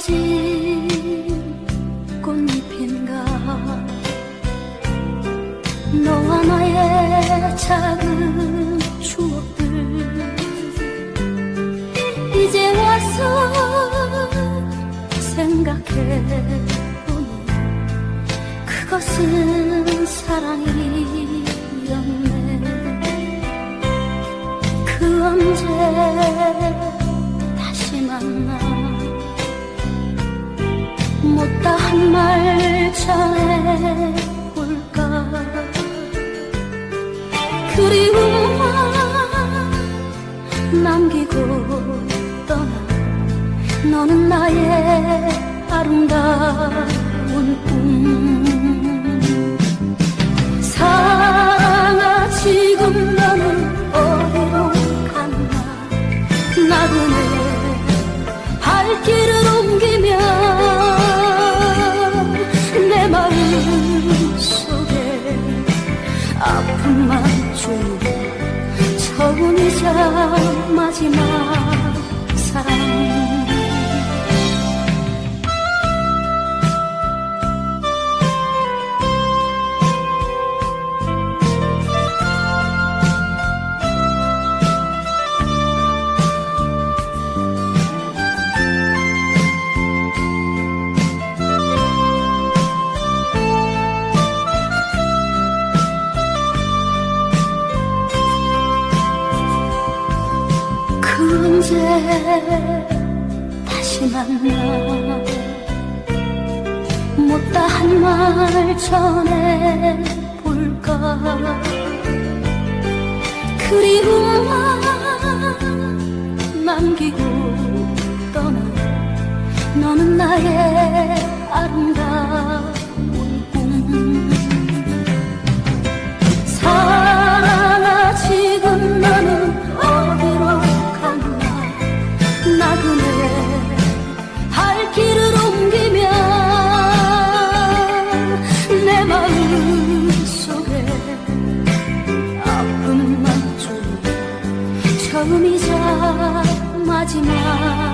떨어진 꽃잎인가? 너와 나의 작은 추억들. 이제 와서 생각해 보니 그것은 사랑이었네. 그 언제 다시 만나 그리움만 남기고 떠나. 너는 나의 아름다운 꿈 아픔만 주는 처음이자 마지막 언제 다시 만나 못다 한 말 전해 볼까? 그리움만 남기고 떠나 너는 나의 아픔